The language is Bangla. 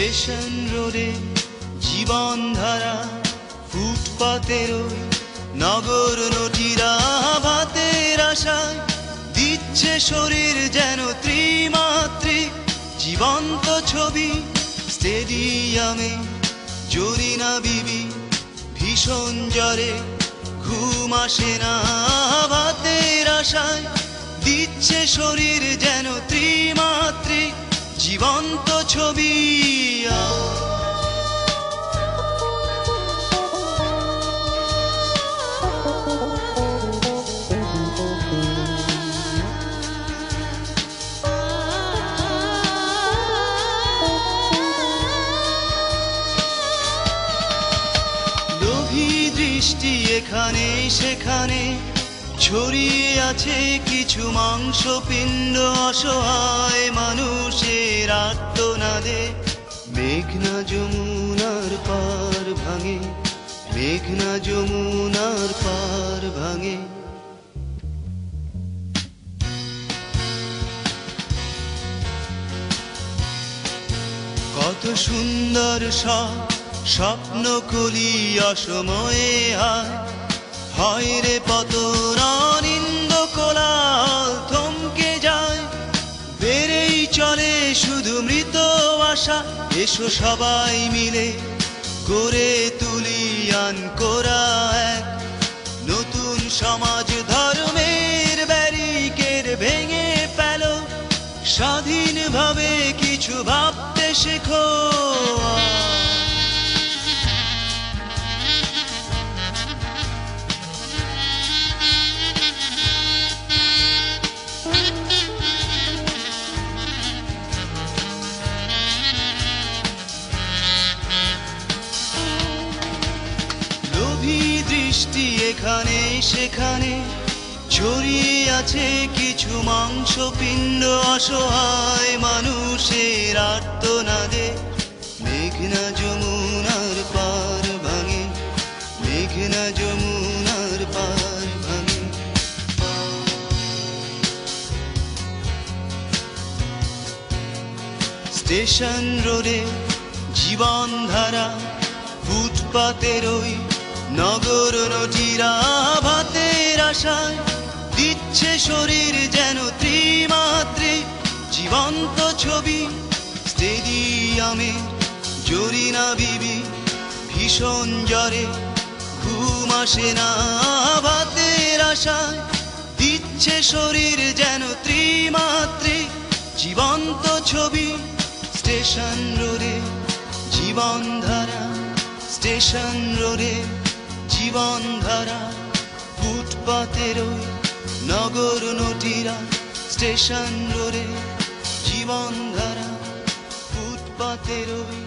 স্টেশন রোডে জীবন ধারা ফুটপাতের নগর নটিরা ভাতের আশায় দিচ্ছে শরীর যেন ত্রিমাত্রিক জীবন্ত ছবি, স্টেডিয়ামে জরিনা বিবি ভীষণ জ্বরে ঘুম আসে না। ভাতের আশায় দিচ্ছে শরীর যেন ত্রিমাত্রিক জীবন্ত ছবি। দৃষ্টি এখানে সেখানে ছড়িয়ে আছে কিছু মাংসপিণ্ড অসহায় মানুষের আত্মনাদে মেঘনা যমুনার পার ভাঙে, মেঘনা যমুনার পার ভাঙে। কত সুন্দর সব স্বপ্ন কলি অসময়ে হয় রে পতরানিন্দ চলে শুধু মৃত আশা। এসো সবাই মিলে করে তুলি আন করা এক নতুন সমাজ ধর্মের ব্যারিকের ভেঙে ফেলো। স্বাধীনভাবে কিছু ভাবতে শেখো। দৃষ্টি এখানে, সেখানে। ছড়িয়ে আছে কিছু মাংসপিণ্ড অসহায় মানুষের আর্তনাদে। মেঘনা যমুনার পার ভাঙে, মেঘনা যমুনার পার ভাঙে। স্টেশন রোডে জীবন ধারা ফুটপাতের ওই নগর নটিরা ভাতের আশায় দিচ্ছে শরীর যেন ত্রিমাত্রিক জীবন্ত ছবি স্টেডিয়ামে জরিনা বিবি, ভীষণ জ্বরে ঘুম আসে না। ভাতের আশায় দিচ্ছে শরীর যেন ত্রিমাত্রিক জীবন্ত ছবি, স্টেশন রোডে জীবন ধারা স্টেশন রোডে। জীবন ধারা ফুটপাতের ওই নগর নটিরা স্টেশন রোডে জীবন ধারা ফুটপাতের ওই